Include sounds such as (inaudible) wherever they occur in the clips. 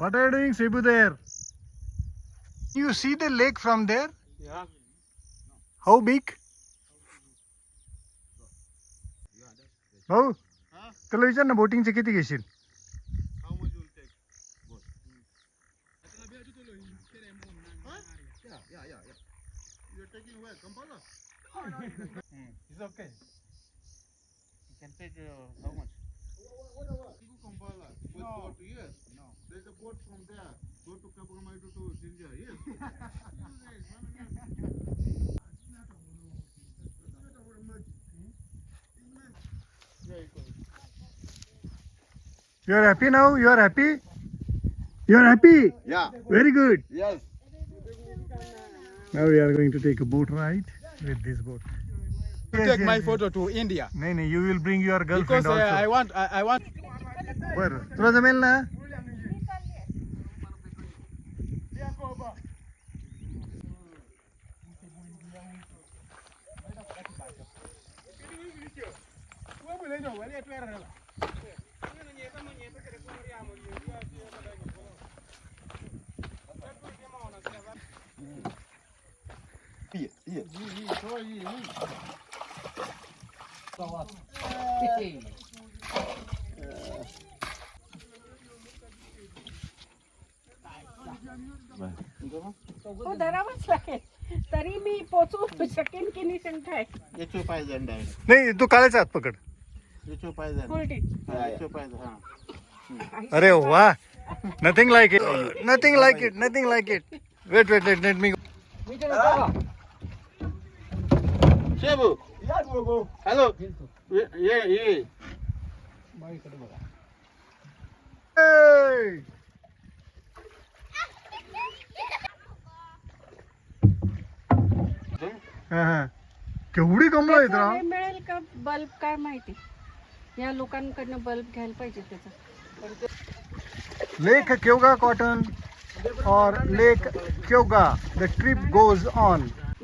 What are you doing, Cebu there? You see the lake from there? Yeah. How big? भाऊ त्याला विचार ना बोटिंगचे किती घेशील How much will take? Yeah, yeah, yeah, yeah. You're taking where? Kampala? It's okay. You can take uh, how much? Go Kampala. With boat, yes. No. There's a boat from there. Go to Kapagamaitu to Jinja, yes. (laughs) You are happy now? You are happy? You are happy? Yeah. Very good. Yes. Now we are going to take a boat ride with this boat To Yes, take yes, my yes. photo to India. नाही नाही you will bring your Because girlfriend uh, I also. want, I, I want. बरं तुला जमेल ना तो धरावाच लागेल. तरी मी पोचू शकेन की नाही शंका आहे याचो पाहिजे डायरेक्ट नाही तू काळाचा हात पकड. याचो पाहिजे उलटी याचो पाहिजे हा. अरे वा. Nothing like it nothing like it nothing like it wait wait let let me Shebu hello. ये ये केवढी कमला आहेत त्याचा राव हे मिळेल का बल्ब काय माहिती? या लोकांकडनं बल्ब घ्यायला पाहिजे त्याचा. लेक क्योगा कॉटन और Lake Kyoga the trip goes on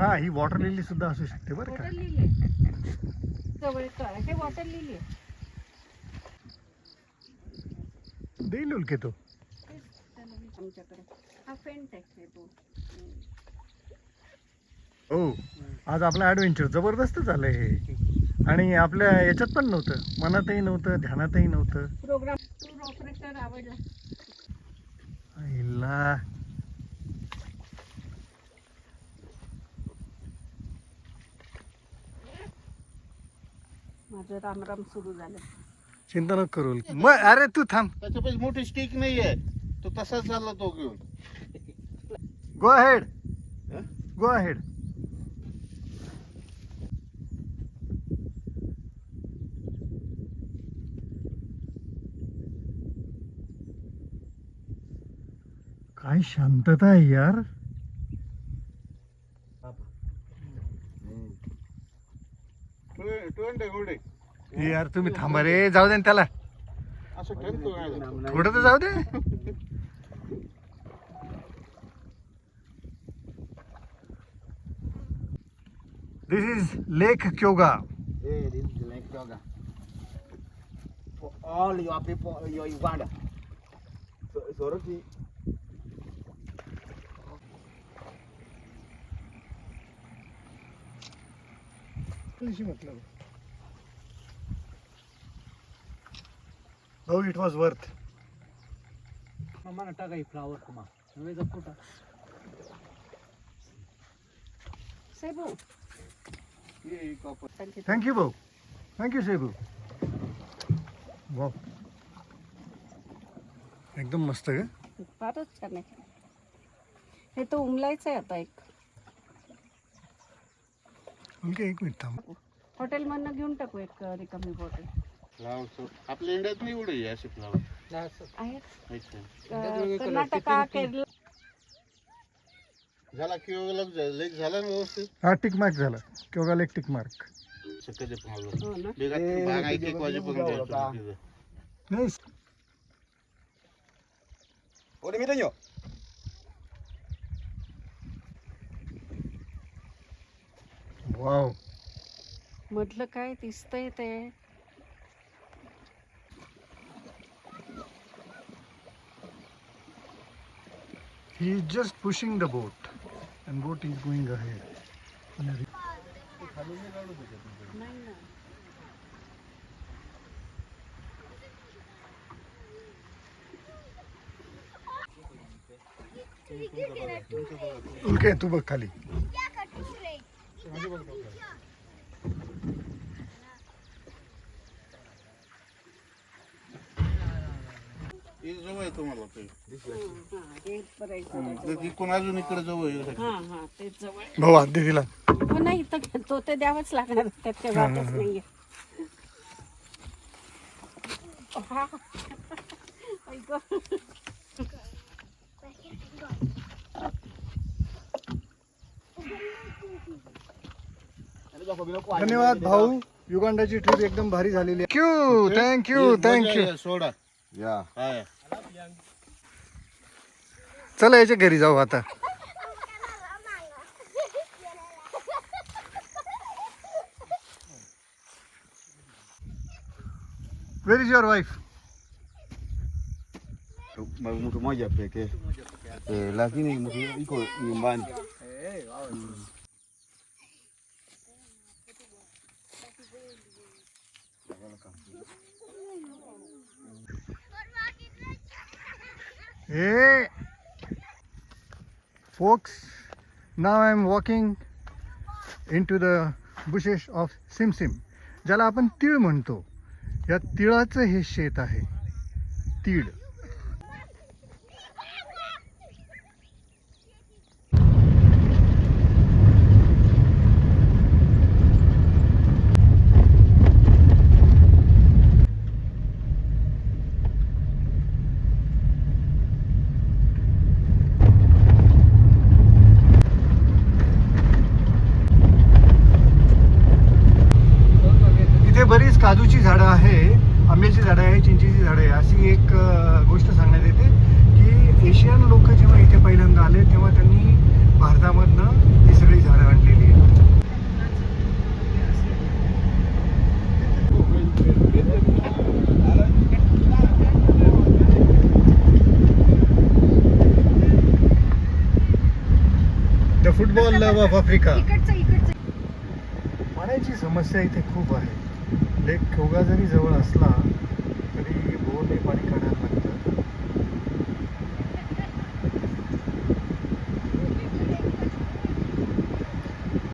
हा ही वॉटर लिली सुद्धा असू शकते बरं का. वॉटर लिली आहे. जवळ कर हे वॉटर लिली आहे. देईल उलके तो. तेच त्याला मी आमच्याकडे. हा फेंट आहे तो. आज आपलं ॲडव्हेंचर जबरदस्त झालंय हे. आणि आपल्या याच्यात पण नव्हतं. मनातही नव्हतं ध्यानातही नव्हतं. प्रोग्राम टूर ऑपरेटर आवडला. आईला. माझं रामराम सुरू झालं. चिंता नको करू. मग अरे तू थांब. त्याच्यापाशी मोठी स्टिक नाहीये. तो तसाच चालला तो घेऊन. गो अहेड हं? गो अहेड काय शांतता आहे यार. यार तुम्ही थांबा रे जाऊ दे त्याला. असं तर जाऊ दे. दिस इज लेक क्योगा ए धी इज लेक क्योगा ऑल यो पी यो वाढ की Soroki. हो it was worth Mana tagai flower kuma. Naweza kuta. Sebu thank you भाऊ. थँक्यू सेबू वा एकदम मस्त ग फारच छान आहे. हे तर उमलायचं आहे आता एक. ओके एक मिनिट थांब. हॉटेलमधनं घेऊन टाकू एक रिकामी बॉटल फ्लावर आपल्या इंडियात नाही एवढे असे फ्लावर आहेत. अच्छा अं, कर्नाटका केरळ झाला किंवा लेक झाला ना व्यवस्थित? हा टिक मार्क झाला. किंवा एक टिक मार्क. पण हो ना. बेगा ए, बागा एक एक वाजेपर्यंत होता? तिथं. नाही Udah minta yuk. वाव मधलं काय दिसतंय ते He is just pushing the boat and boat is going ahead. नाही ना उलके तू बघ खाली हे जवळ आहे तुम्हाला ते. हा, हे बरं ते तिकडून अजून इकडे जवळ आहे. हा हा ते जवळ भाऊ हात दे तिला. हो नाही तर तो ते द्यावाच लागणार. त्यात काही वाटच नाहीये. हा. ऐक. धन्यवाद भाऊ. युगांडाची ट्रिप एकदम भारी झालेली आहे. Thank you thank you thank you soda. Ya. Hi चला याच्या घरी जाऊ आता where is your wife Mtu mmoja pekee. Eh, lakini mtu iko nyumbani. Hey, folks, now I am walking into the bushes of Simsim, ज्याला आपण तीळ म्हणतो या तिळाचं हे शेत आहे तीळ इथे बरीच काजूची झाडं आहे आंब्याची झाडं आहे चिंचेची झाडं आहे. अशी एक गोष्ट सांगण्यात येते की एशियन लोक जेव्हा इथे पहिल्यांदा आले तेव्हा त्यांनी भारतामधनं ही सगळी झाडं आणलेली आहेत. The football love of Africa पाण्याची समस्या इथे खूप आहे. लेक खोगा जरी जवळ असला Only.